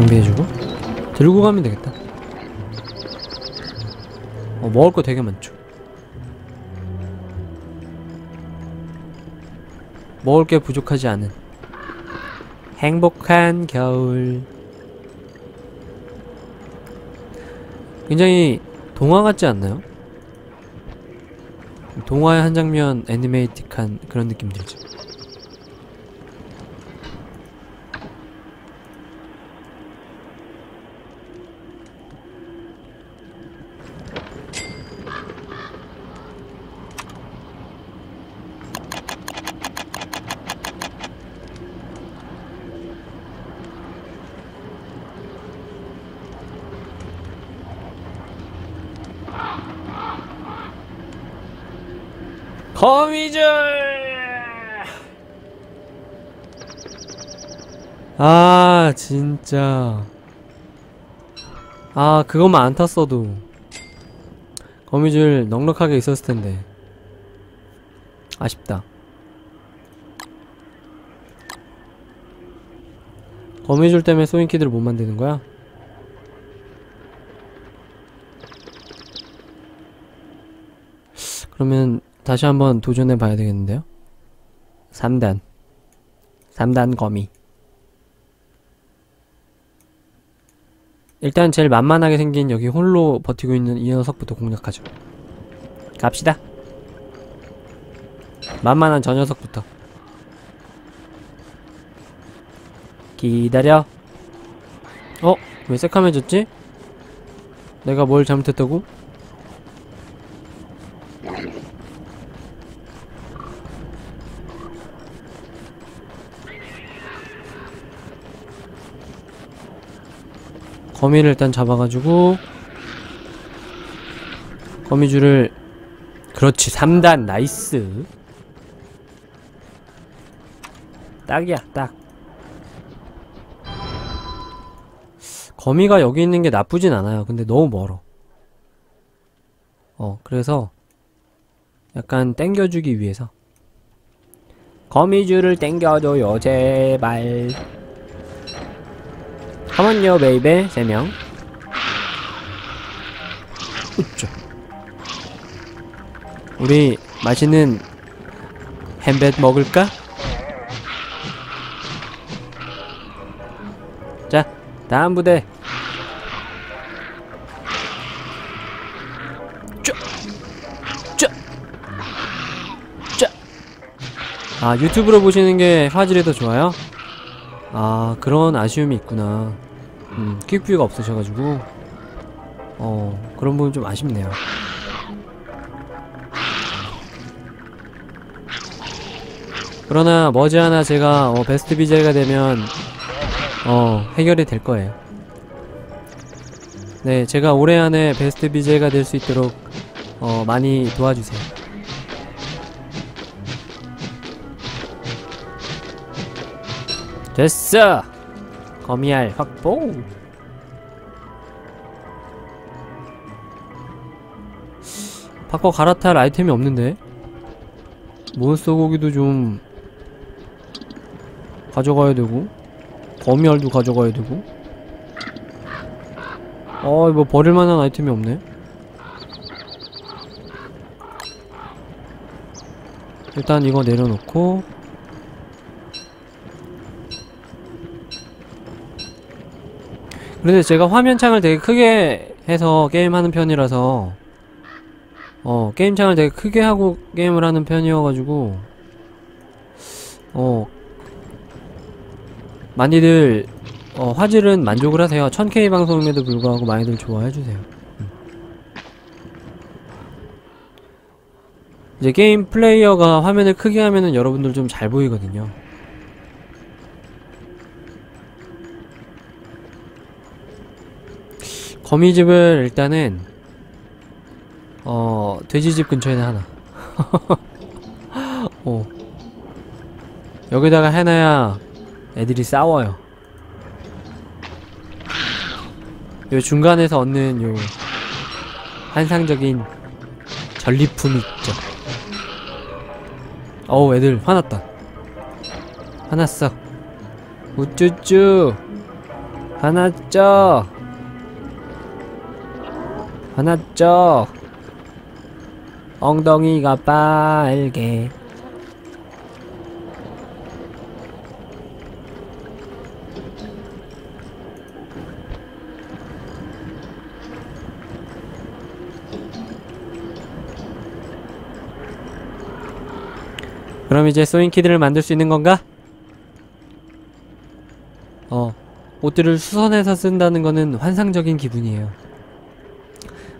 정비해주고 들고 가면 되겠다. 어 먹을 거 되게 많죠. 먹을 게 부족하지 않은 행복한 겨울. 굉장히 동화 같지 않나요? 동화의 한 장면 애니메이틱한 그런 느낌 들죠 거미줄! 아, 진짜. 아, 그것만 안 탔어도. 거미줄 넉넉하게 있었을 텐데. 아쉽다. 거미줄 때문에 소인키드를 못 만드는 거야? 그러면 다시 한번 도전해 봐야 되겠는데요? 3단 3단 거미 일단 제일 만만하게 생긴 여기 홀로 버티고 있는 이 녀석부터 공략하죠 갑시다 만만한 저 녀석부터 기다려 어? 왜 새카매졌지? 내가 뭘 잘못했다고? 거미를 일단 잡아가지고 거미줄을 그렇지 3단 나이스. 딱이야 딱. 거미가 여기 있는 게 나쁘진 않아요. 근데 너무 멀어. 어 그래서 약간 땡겨주기 위해서. 거미줄을 땡겨줘요 제발 컴온요 베이베. 3명. 우쭈 우리 맛있는 햄벳 먹을까? 자 다음 부대. 아 유튜브로 보시는 게 화질이 더 좋아요? 아 그런 아쉬움이 있구나 음 퀵뷰가 없으셔가지고 어 그런 부분 좀 아쉽네요. 그러나 머지않아 제가 어, 베스트 BJ가 되면 어 해결이 될 거예요. 네 제가 올해 안에 베스트 BJ가 될 수 있도록 어 많이 도와주세요. 됐어! 거미알 확보! 바꿔 갈아탈 아이템이 없는데? 몬스터 고기도 좀 가져가야 되고 거미알도 가져가야 되고 어 이거 버릴만한 아이템이 없네 일단 이거 내려놓고 그런데 제가 화면창을 되게 크게 해서 게임하는 편이라서 어 게임창을 되게 크게 하고 게임을 하는 편이어가지고 어 많이들 어 화질은 만족을 하세요. 1000K 방송임에도 불구하고 많이들 좋아해주세요. 음. 이제 게임 플레이어가 화면을 크게 하면은 여러분들 좀 잘 보이거든요 거미집을 일단은 어 돼지집 근처에는 하나. 어 여기다가 해놔야 애들이 싸워요. 요 중간에서 얻는 요 환상적인 전리품이 있죠. 어우 애들 화났다. 화났어. 우쭈쭈. 화났죠? 화났죠? 엉덩이가 빨개. 그럼 이제 소인키드를 만들 수 있는 건가? 어, 옷들을 수선해서 쓴다는 거는 환상적인 기분이에요.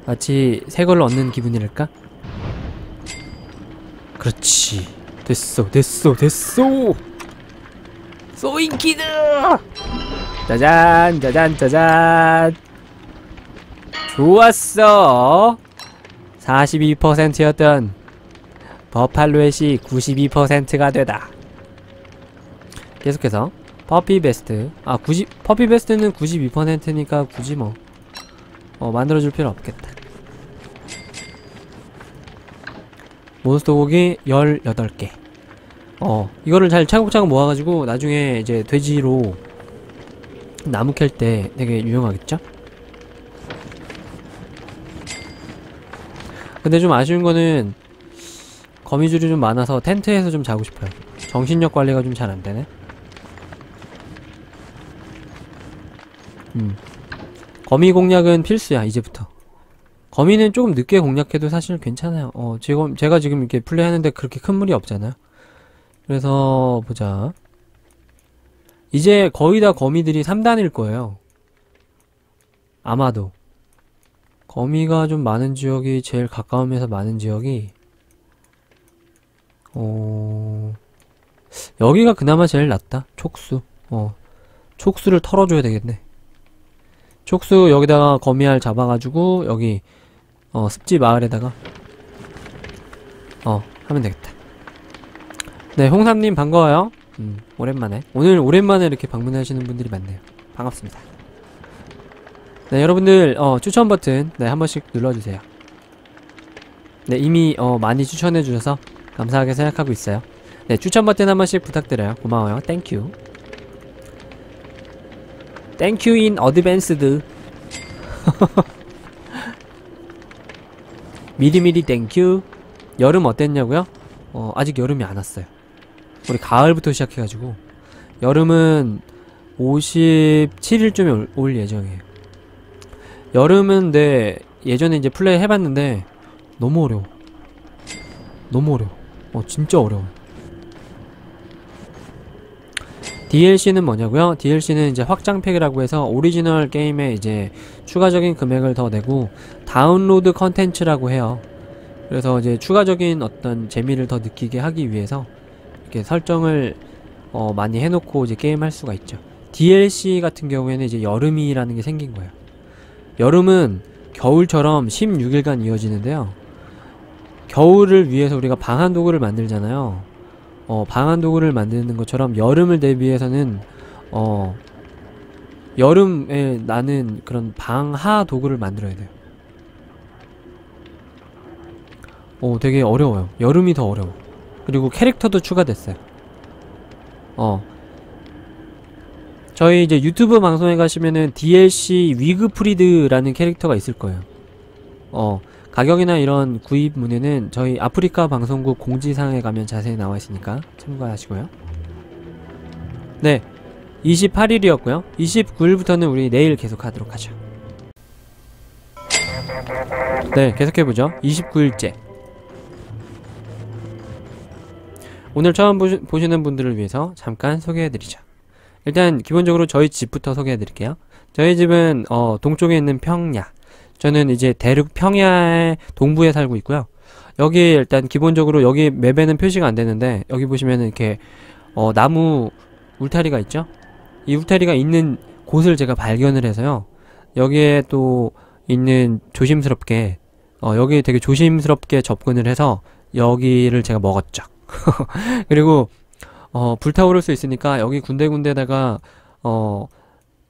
마치 새 걸로 얻는 기분이랄까? 그렇지. 됐어, 됐어, 됐어! 소인키드! 짜잔, 짜잔, 짜잔! 좋았어! 42%였던 버팔로의 시 92%가 되다. 계속해서 퍼피 베스트 아 90, 퍼피 베스트는 92%니까 굳이 뭐 어, 만들어줄 필요 없겠다. 몬스터 고기 18개 어 이거를 잘 차곡차곡 모아가지고 나중에 이제 돼지로 나무 캘 때 되게 유용하겠죠? 근데 좀 아쉬운 거는 거미줄이 좀 많아서 텐트에서 좀 자고 싶어요 정신력 관리가 좀 잘 안되네 음 거미 공략은 필수야 이제부터 거미는 조금 늦게 공략해도 사실 괜찮아요 어 지금 제가 지금 이렇게 플레이하는데 그렇게 큰 무리 없잖아요 그래서 보자 이제 거의 다 거미들이 3단일 거예요 아마도 거미가 좀 많은 지역이 제일 가까우면서 많은 지역이 어... 여기가 그나마 제일 낫다. 촉수. 어. 촉수를 털어줘야 되겠네. 촉수 여기다가 거미알 잡아가지고 여기 어 습지 마을에다가 어 하면 되겠다. 네 홍삼님 반가워요. 음 오랜만에 오늘 오랜만에 이렇게 방문하시는 분들이 많네요. 반갑습니다. 네 여러분들 어 추천 버튼 네 한 번씩 눌러주세요. 네 이미 어 많이 추천해 주셔서 감사하게 생각하고 있어요. 네, 추천 버튼 한 번씩 부탁드려요. 고마워요. 땡큐. 땡큐 인 어드밴스드. 미리미리 땡큐. 여름 어땠냐고요? 어, 아직 여름이 안 왔어요. 우리 가을부터 시작해가지고 여름은 57일쯤에 올, 올 예정이에요. 여름은 내 예전에 이제 플레이 해봤는데 너무 어려워. 너무 어려워. 어 진짜 어려워 DLC는 뭐냐고요? DLC는 이제 확장팩이라고 해서 오리지널 게임에 이제 추가적인 금액을 더 내고 다운로드 컨텐츠라고 해요. 그래서 이제 추가적인 어떤 재미를 더 느끼게 하기 위해서 이렇게 설정을 어 많이 해놓고 이제 게임 할 수가 있죠. DLC 같은 경우에는 이제 여름이라는 게 생긴 거예요. 여름은 겨울처럼 16일간 이어지는데요. 겨울을 위해서 우리가 방한 도구를 만들잖아요. 어, 방한 도구를 만드는 것처럼 여름을 대비해서는 어, 여름에 나는 그런 방하 도구를 만들어야 돼요. 어, 되게 어려워요. 여름이 더 어려워. 그리고 캐릭터도 추가됐어요. 어. 저희 이제 유튜브 방송에 가시면은 DLC 위그프리드라는 캐릭터가 있을 거예요. 어. 가격이나 이런 구입 문의는 저희 아프리카 방송국 공지사항에 가면 자세히 나와 있으니까 참고하시고요. 네. 28일이었고요. 29일부터는 우리 내일 계속 하도록 하죠. 네, 계속해보죠. 29일째. 오늘 처음 보시, 보시는 분들을 위해서 잠깐 소개해드리죠. 일단 기본적으로 저희 집부터 소개해드릴게요. 저희 집은 어, 동쪽에 있는 평야 저는 이제 대륙 평야의 동부에 살고 있고요. 여기 일단 기본적으로 여기 맵에는 표시가 안 되는데 여기 보시면은 이렇게 어 나무 울타리가 있죠? 이 울타리가 있는 곳을 제가 발견을 해서요. 여기에 또 있는 조심스럽게 어 여기 되게 조심스럽게 접근을 해서 여기를 제가 먹었죠. 그리고 어 불타오를 수 있으니까 여기 군데군데다가 어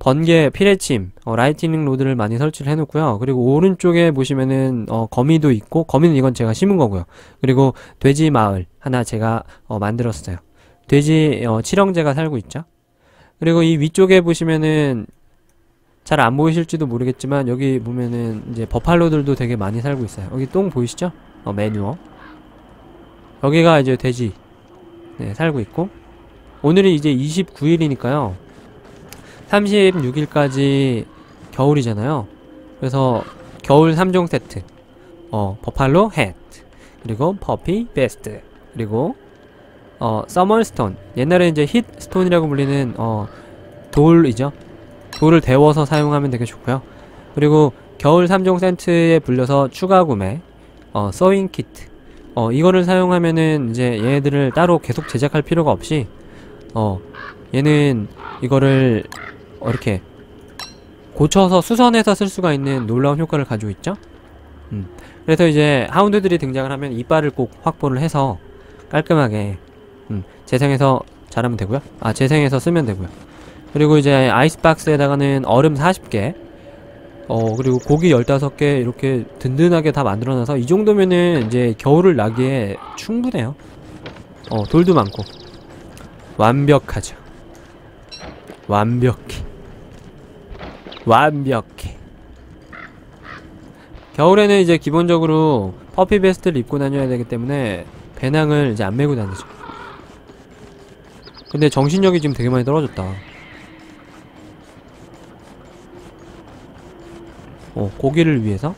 번개 피레침 어, 라이트닝 로드를 많이 설치를 해놓고요 그리고 오른쪽에 보시면은 어, 거미도 있고 거미는 이건 제가 심은 거고요 그리고 돼지 마을 하나 제가 어, 만들었어요 돼지 어, 칠형제가 살고 있죠 그리고 이 위쪽에 보시면은 잘 안 보이실지도 모르겠지만 여기 보면은 이제 버팔로들도 되게 많이 살고 있어요. 여기 똥 보이시죠? 어, 매뉴어. 여기가 이제 돼지 네, 살고 있고 오늘이 이제 29일이니까요. 36일까지 겨울이잖아요. 그래서 겨울 3종 세트. 어, 버팔로 햇. 그리고 퍼피 베스트. 그리고 어, 서멀스톤. 옛날에 이제 힛 스톤이라고 불리는 어, 돌이죠. 돌을 데워서 사용하면 되게 좋고요. 그리고 겨울 3종 세트에 불려서 추가 구매. 어, 서잉 키트. 어, 이거를 사용하면은 이제 얘네들을 따로 계속 제작할 필요가 없이 어, 얘는 이거를 어, 이렇게 고쳐서 수선해서 쓸 수가 있는 놀라운 효과를 가지고 있죠. 음. 그래서 이제 하운드들이 등장을 하면 이빨을 꼭 확보를 해서 깔끔하게 음, 재생해서 잘하면 되고요. 아, 재생해서 쓰면 되고요. 그리고 이제 아이스박스에다가는 얼음 40개 어, 그리고 고기 15개 이렇게 든든하게 다 만들어놔서 이 정도면은 이제 겨울을 나기에 충분해요. 어, 돌도 많고. 완벽하죠. 완벽해. 완벽해. 겨울에는 이제 기본적으로 퍼피 베스트를 입고 다녀야 되기 때문에 배낭을 이제 안 메고 다니죠. 근데 정신력이 지금 되게 많이 떨어졌다. 어, 고기를 위해서?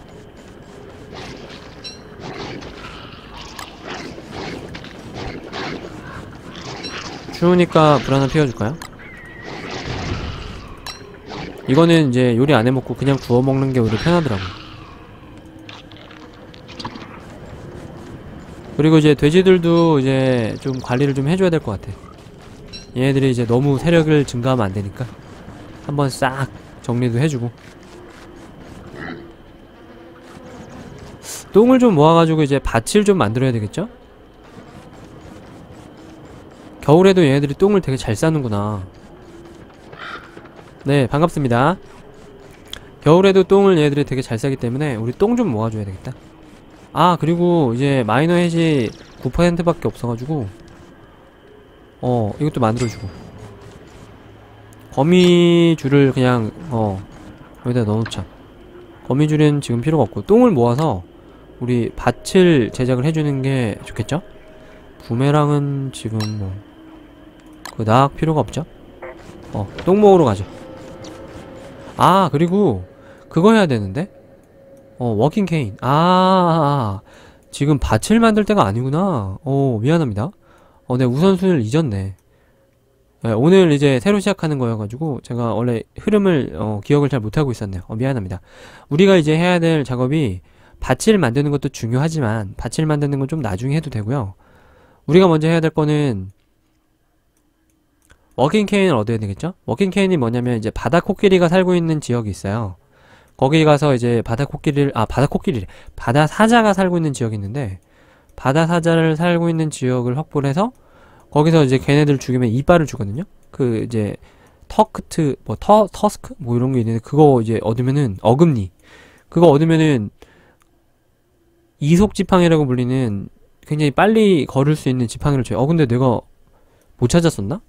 추우니까 불 하나 피워줄까요? 이거는 이제 요리 안 해먹고 그냥 구워 먹는 게 오히려 편하더라고. 그리고 이제 돼지들도 이제 좀 관리를 좀 해줘야 될 것 같아. 얘네들이 이제 너무 세력을 증가하면 안 되니까 한번 싹 정리도 해주고. 똥을 좀 모아가지고 이제 밭을 좀 만들어야 되겠죠? 겨울에도 얘네들이 똥을 되게 잘 싸는구나. 네, 반갑습니다. 겨울에도 똥을 얘네들이 되게 잘 싸기 때문에 우리 똥 좀 모아줘야 되겠다. 아, 그리고 이제 마이너 햇이 9%밖에 없어가지고 어, 이것도 만들어주고 거미줄을 그냥 어, 여기다 넣어놓자. 거미줄은 지금 필요가 없고 똥을 모아서 우리 밭을 제작을 해주는 게 좋겠죠? 부메랑은 지금 뭐 그닥 필요가 없죠? 어, 똥 먹으러 가죠. 아, 그리고 그거 해야 되는데? 어, 워킹 케인. 아, 지금 밭을 만들 때가 아니구나. 어, 미안합니다. 어, 내 우선순위를 잊었네. 네, 오늘 이제 새로 시작하는 거여가지고 제가 원래 흐름을 어, 기억을 잘 못하고 있었네요. 어, 미안합니다. 우리가 이제 해야 될 작업이 밭을 만드는 것도 중요하지만 밭을 만드는 건 좀 나중에 해도 되고요. 우리가 먼저 해야 될 거는 워킹 케인을 얻어야 되겠죠? 워킹 케인이 뭐냐면 이제 바다 코끼리가 살고 있는 지역이 있어요. 거기 가서 이제 바다 코끼리를 아 바다 코끼리 바다 사자가 살고 있는 지역이 있는데 바다 사자를 살고 있는 지역을 확보를 해서 거기서 이제 걔네들 죽이면 이빨을 주거든요. 그 이제 터크트 뭐 터 터스크 뭐 이런 게 있는데 그거 이제 얻으면은 어금니 그거 얻으면은 이속 지팡이라고 불리는 굉장히 빨리 걸을 수 있는 지팡이를 줘요. 어 근데 내가 못 찾았었나?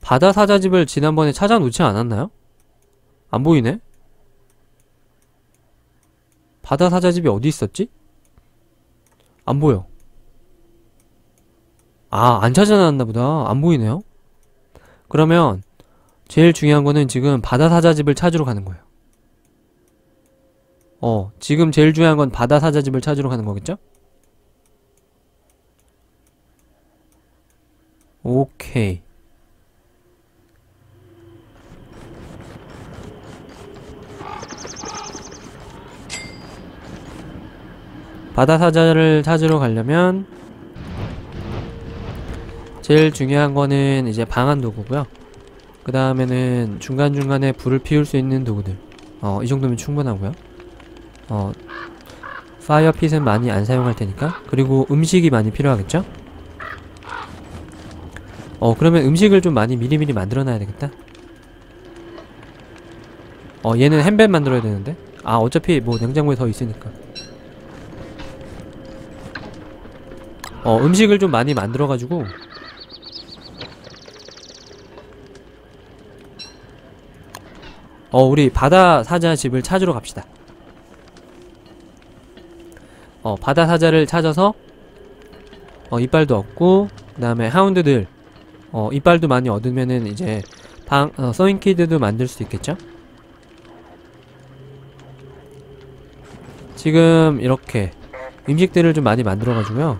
바다 사자집을 지난번에 찾아놓지 않았나요? 안 보이네? 바다 사자집이 어디 있었지? 안 보여. 아, 안 찾아놨나 보다. 안 보이네요? 그러면 제일 중요한 거는 지금 바다 사자집을 찾으러 가는 거예요. 어, 지금 제일 중요한 건 바다 사자집을 찾으러 가는 거겠죠? 오케이. 바다 사자를 찾으러 가려면 제일 중요한 거는 이제 방한 도구고요. 그 다음에는 중간중간에 불을 피울 수 있는 도구들. 어, 이 정도면 충분하고요. 어, 파이어핏은 많이 안 사용할 테니까. 그리고 음식이 많이 필요하겠죠? 어, 그러면 음식을 좀 많이 미리미리 만들어 놔야 되겠다. 어, 얘는 햄뱀 만들어야 되는데. 아, 어차피 뭐 냉장고에 더 있으니까. 어, 음식을 좀 많이 만들어가지고 어 우리 바다 사자 집을 찾으러 갑시다 어 바다 사자를 찾아서 어 이빨도 얻고 그 다음에 하운드들 어 이빨도 많이 얻으면은 이제 방 어, 서인키드도 만들 수 있겠죠? 지금 이렇게 음식들을 좀 많이 만들어가지고요.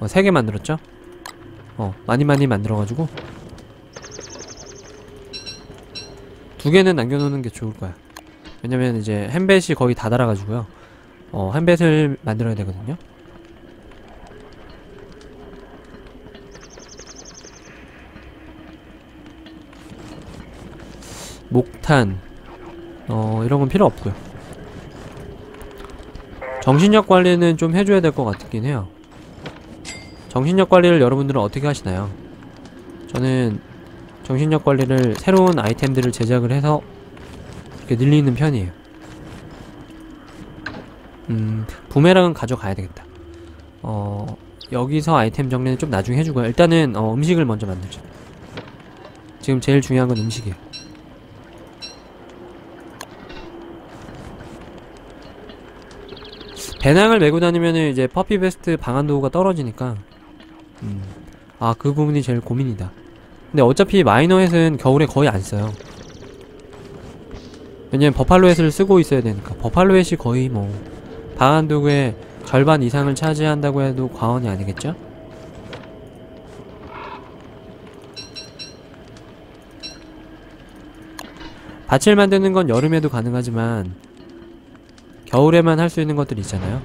어, 3개 만들었죠? 어 많이 많이 만들어가지고. 두 개는 남겨놓는 게 좋을 거야. 왜냐면 이제 햄벳이 거의 다 달아가지고요. 어 햄벳을 만들어야 되거든요 목탄 어 이런 건 필요 없고요. 정신력 관리는 좀 해줘야 될 것 같긴 해요. 정신력 관리를 여러분들은 어떻게 하시나요? 저는 정신력 관리를 새로운 아이템들을 제작을 해서 이렇게 늘리는 편이에요. 음 부메랑은 가져가야 되겠다. 어 여기서 아이템 정리는 좀 나중에 해주고요. 일단은 어, 음식을 먼저 만들자 지금 제일 중요한 건 음식이에요 배낭을 메고 다니면은 이제 퍼피 베스트 방한도가 떨어지니까 음. 아 그 부분이 제일 고민이다 근데 어차피 마이너 햇은 겨울에 거의 안 써요 왜냐면 버팔로 햇을 쓰고 있어야 되니까 버팔로 햇이 거의 뭐 방한도구의 절반 이상을 차지한다고 해도 과언이 아니겠죠? 밭을 만드는 건 여름에도 가능하지만 겨울에만 할 수 있는 것들 있잖아요.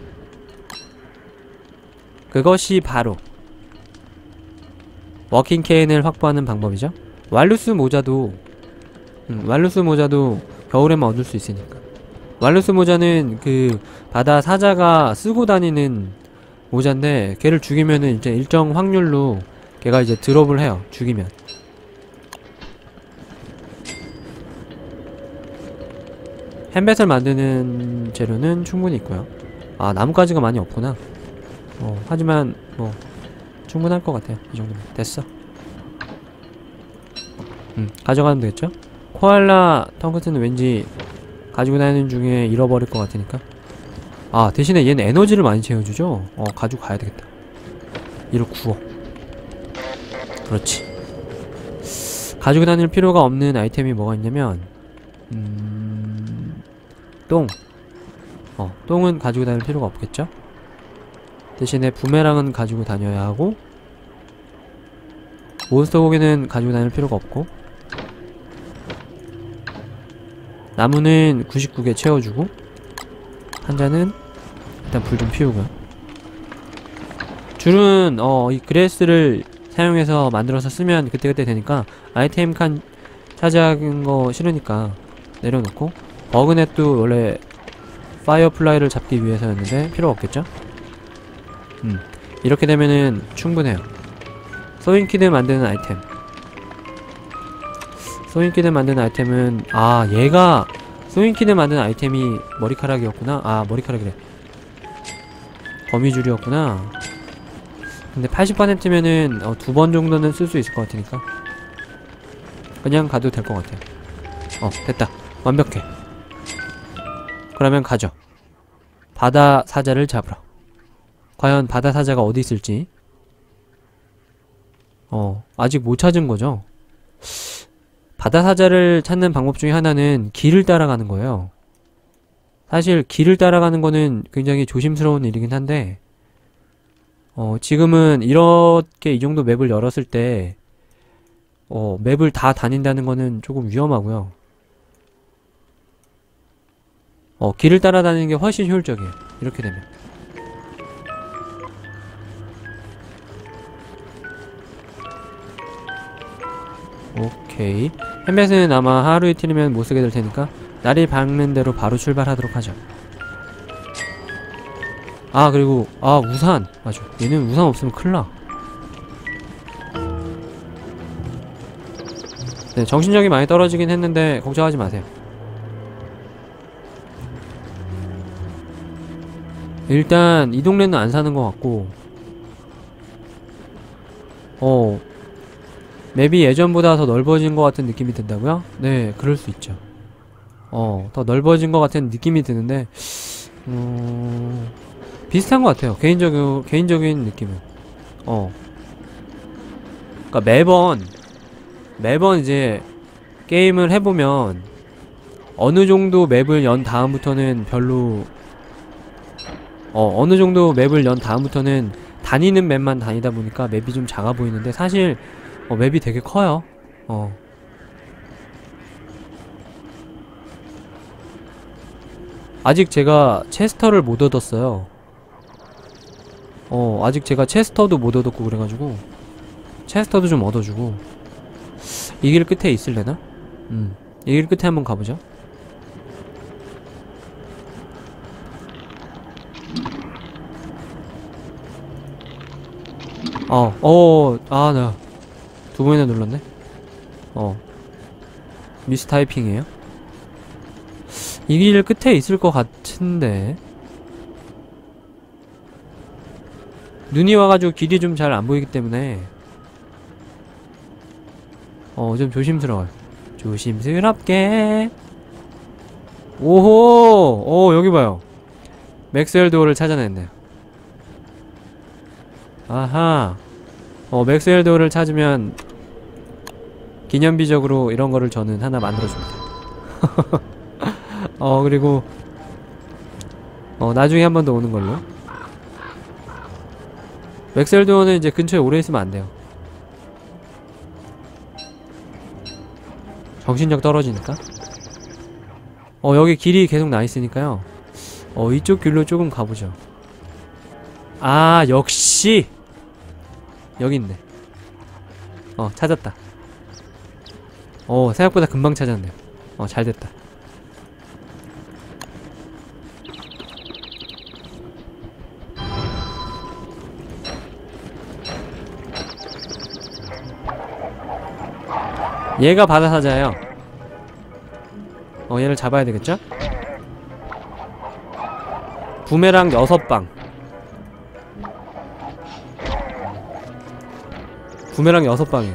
그것이 바로 워킹 케인을 확보하는 방법이죠. 왈루스 모자도 음, 왈루스 모자도 겨울에만 얻을 수 있으니까. 왈루스 모자는 그 바다 사자가 쓰고 다니는 모자인데 걔를 죽이면은 이제 일정 확률로 걔가 이제 드롭을 해요 죽이면 햄벳을 만드는 재료는 충분히 있고요. 아 나뭇가지가 많이 없구나. 어 하지만 뭐 충분할 것 같아요. 이 정도면. 됐어. 음 가져가면 되겠죠? 코알라 텅크트는 왠지 가지고 다니는 중에 잃어버릴 것 같으니까. 아 대신에 얘는 에너지를 많이 채워주죠? 어 가지고 가야 되겠다. 이를 구워. 그렇지. 가지고 다닐 필요가 없는 아이템이 뭐가 있냐면 음... 똥 어, 똥은 가지고 다닐 필요가 없겠죠? 대신에 부메랑은 가지고 다녀야 하고 몬스터 고기는 가지고 다닐 필요가 없고 나무는 99개 채워주고 한자는 일단 불 좀 피우고요 줄은 어 이 그레스를 사용해서 만들어서 쓰면 그때그때 되니까 아이템 칸 차지하는 거 싫으니까 내려놓고 버그넷도 원래 파이어플라이를 잡기 위해서였는데 필요 없겠죠? 음. 이렇게 되면은 충분해요. 소인키드 만드는 아이템. 소인키드 만드는 아이템은 아 얘가 소인키드 만드는 아이템이 머리카락이었구나? 아 머리카락이래. 거미줄이었구나. 근데 80%면은 어, 두번 정도는 쓸 수 있을 것 같으니까. 그냥 가도 될 것 같아. 어 됐다. 완벽해 그러면 가죠. 바다 사자를 잡으러. 과연 바다 사자가 어디 있을지. 어 아직 못 찾은 거죠? 바다 사자를 찾는 방법 중에 하나는 길을 따라가는 거예요. 사실 길을 따라가는 거는 굉장히 조심스러운 일이긴 한데 어 지금은 이렇게 이 정도 맵을 열었을 때 어, 맵을 다 다닌다는 거는 조금 위험하고요 어, 길을 따라다니는 게 훨씬 효율적이에요. 이렇게 되면. 오케이. 햄벳은 아마 하루 이틀이면 못 쓰게 될 테니까 날이 밝는 대로 바로 출발하도록 하죠. 아 그리고 아 우산. 맞아. 얘는 우산 없으면 큰일나. 네 정신력이 많이 떨어지긴 했는데 걱정하지 마세요 일단 이 동네는 안 사는 것 같고 어 맵이 예전보다 더 넓어진 것 같은 느낌이 든다고요? 네 그럴 수 있죠 어, 더 넓어진 것 같은 느낌이 드는데, 음, 비슷한 것 같아요. 개인적인, 개인적인 느낌은. 어. 그니까 매번, 매번 이제 게임을 해보면, 어느 정도 맵을 연 다음부터는 별로, 어, 어느 정도 맵을 연 다음부터는 다니는 맵만 다니다 보니까 맵이 좀 작아 보이는데, 사실, 어, 맵이 되게 커요. 어. 아직 제가 체스터를 못 얻었어요. 어, 아직 제가 체스터도 못 얻었고 그래가지고 체스터도 좀 얻어주고 이 길 끝에 있을래나? 음, 이 길 끝에 한번 가보죠. 어, 어, 아, 나 두 번이나 눌렀네. 어, 미스 타이핑이에요. 이 길 끝에 있을 것 같은데. 눈이 와가지고 길이 좀 잘 안 보이기 때문에. 어 좀 조심스러워요. 조심스럽게. 오호! 오 여기 봐요. 맥스웰 도어를 찾아냈네요 아하. 어 맥스웰 도어를 찾으면 기념비적으로 이런 거를 저는 하나 만들어줍니다. 어 그리고 어 나중에 한 번 더 오는 걸로. 맥셀도어는 이제 근처에 오래 있으면 안 돼요. 정신력 떨어지니까. 어 여기 길이 계속 나 있으니까요. 어 이쪽 길로 조금 가보죠. 아 역시 여기 있네. 어 찾았다. 어 생각보다 금방 찾았네요. 어 잘됐다. 얘가 바다사자예요. 어 얘를 잡아야 되겠죠? 부메랑 여섯 방 부메랑 여섯 방이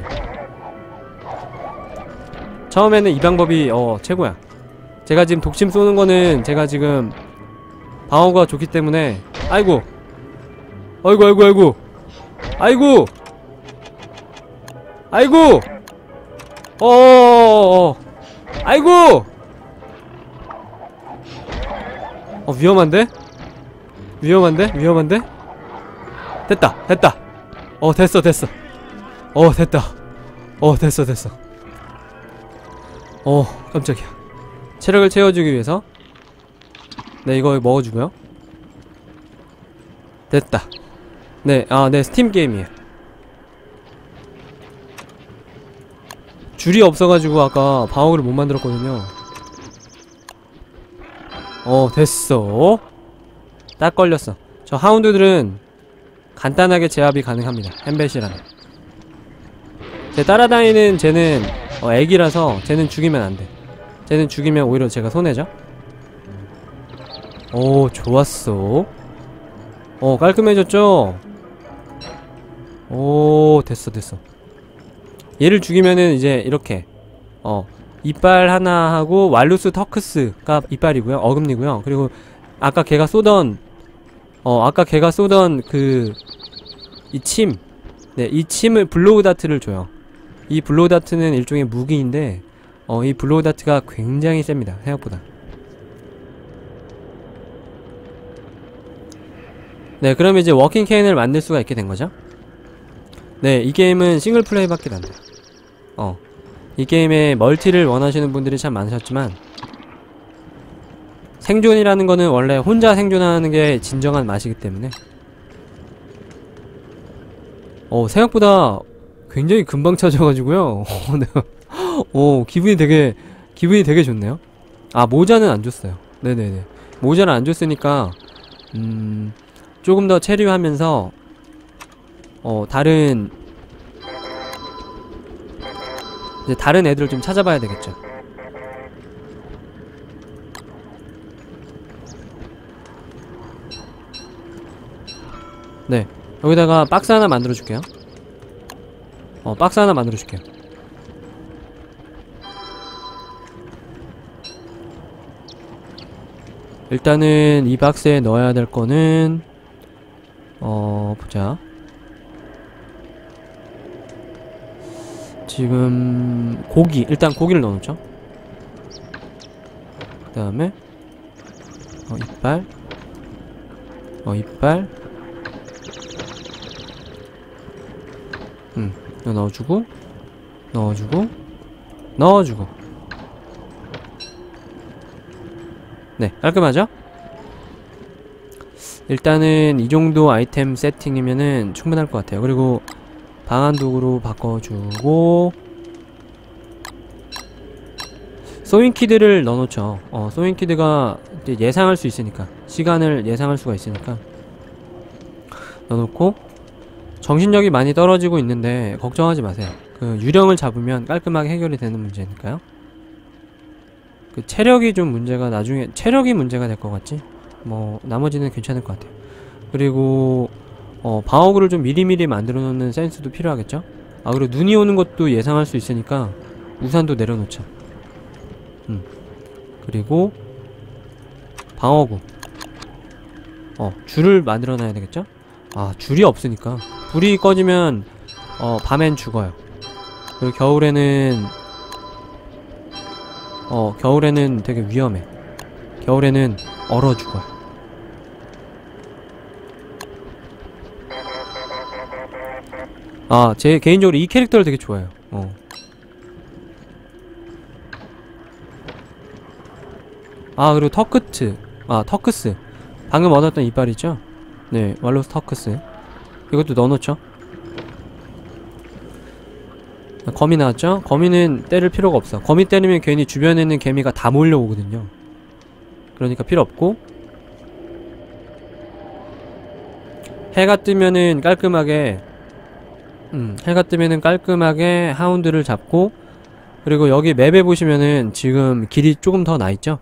처음에는 이 방법이 어 최고야. 제가 지금 독침 쏘는 거는 제가 지금 방어가 좋기 때문에 아이고. 아이고 아이고 아이고. 아이고. 아이고. 어어어어. 아이고. 어 위험한데? 위험한데? 위험한데? 됐다 됐다. 어 됐어 됐어 어 됐다. 어 됐어 됐어. 어 깜짝이야. 체력을 채워주기 위해서? 네 이거 먹어주고요. 됐다. 네아 네 스팀 게임이에요. 줄이 없어가지고 아까 방어구를 못 만들었거든요. 어 됐어. 딱 걸렸어. 저 하운드들은 간단하게 제압이 가능합니다. 햄벳이라는 제 따라다니는 쟤는 어, 애기라서 쟤는 죽이면 안돼. 쟤는 죽이면 오히려 제가 손해죠. 오 좋았어. 어 깔끔해졌죠? 오 됐어 됐어. 얘를 죽이면은 이제 이렇게 어 이빨 하나 하고 왈루스 터크스가 이빨이고요 어금니고요. 그리고 아까 걔가 쏘던 어 아까 걔가 쏘던 그 이 침. 네이 침을 블로우 다트를 줘요 이 블로우 다트는 일종의 무기인데 어 이 블로우 다트가 굉장히 셉니다 생각보다 네 그러면 이제 워킹 케인을 만들 수가 있게 된 거죠 네, 이 게임은 싱글 플레이밖에 안 돼요. 어. 이 게임에 멀티를 원하시는 분들이 참 많으셨지만 생존이라는 거는 원래 혼자 생존하는 게 진정한 맛이기 때문에 어, 생각보다 굉장히 금방 찾아가지고요. 어, 네. 어, 기분이 되게 기분이 되게 좋네요. 아, 모자는 안 줬어요. 네네네. 모자를 안 줬으니까 음, 조금 더 체류하면서 어 다른 이제 다른 애들을 좀 찾아봐야 되겠죠 네 여기다가 박스 하나 만들어 줄게요 어 박스 하나 만들어 줄게요. 일단은 이 박스에 넣어야 될 거는 어 보자. 지금 고기 일단 고기를 넣어놓죠. 그 다음에 어 이빨. 어 이빨. 음 이거 넣어주고 넣어주고 넣어주고. 네 깔끔하죠? 일단은 이 정도 아이템 세팅이면은 충분할 것 같아요. 그리고 방한독으로 바꿔주고 소인키드를 넣어놓죠. 어 소인키드가 예상할 수 있으니까 시간을 예상할 수가 있으니까. 넣어놓고 정신력이 많이 떨어지고 있는데 걱정하지 마세요. 그 유령을 잡으면 깔끔하게 해결이 되는 문제니까요. 그 체력이 좀 문제가 나중에 체력이 문제가 될 것 같지? 뭐 나머지는 괜찮을 것 같아요. 그리고 어 방어구를 좀 미리미리 만들어 놓는 센스도 필요하겠죠? 아 그리고 눈이 오는 것도 예상할 수 있으니까 우산도 내려놓자. 음. 그리고 방어구. 어 줄을 만들어 놔야 되겠죠? 아 줄이 없으니까 불이 꺼지면 어 밤엔 죽어요. 그리고 겨울에는 어 겨울에는 되게 위험해. 겨울에는 얼어 죽어요. 아 제 개인적으로 이 캐릭터를 되게 좋아해요. 어. 아 그리고 터크트. 아 터크스. 방금 얻었던 이빨이죠? 네 왈로스 터크스 이것도 넣어놓죠? 아, 거미 나왔죠? 거미는 때릴 필요가 없어. 거미 때리면 괜히 주변에 있는 개미가 다 몰려오거든요. 그러니까 필요 없고. 해가 뜨면은 깔끔하게 음, 해가 뜨면은 깔끔하게 하운드를 잡고 그리고 여기 맵에 보시면은 지금 길이 조금 더 나있죠?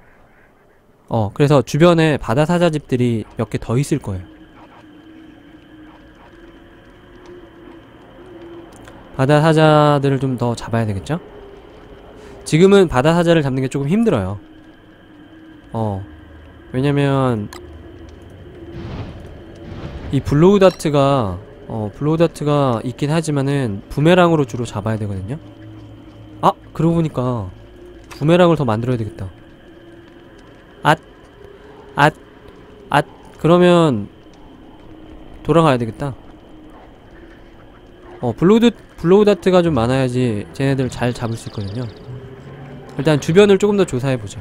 어 그래서 주변에 바다 사자집들이 몇 개 더 있을 거예요 바다 사자들을 좀 더 잡아야 되겠죠? 지금은 바다 사자를 잡는 게 조금 힘들어요. 어. 왜냐면 이 블로우 다트가 어, 블로우 다트가 있긴 하지만은 부메랑으로 주로 잡아야 되거든요. 아, 그러고 보니까 부메랑을 더 만들어야 되겠다. 앗, 앗, 앗. 그러면 돌아가야 되겠다. 어, 블로우드, 블로우 다트가 좀 많아야지 쟤네들 잘 잡을 수 있거든요. 일단 주변을 조금 더 조사해보자.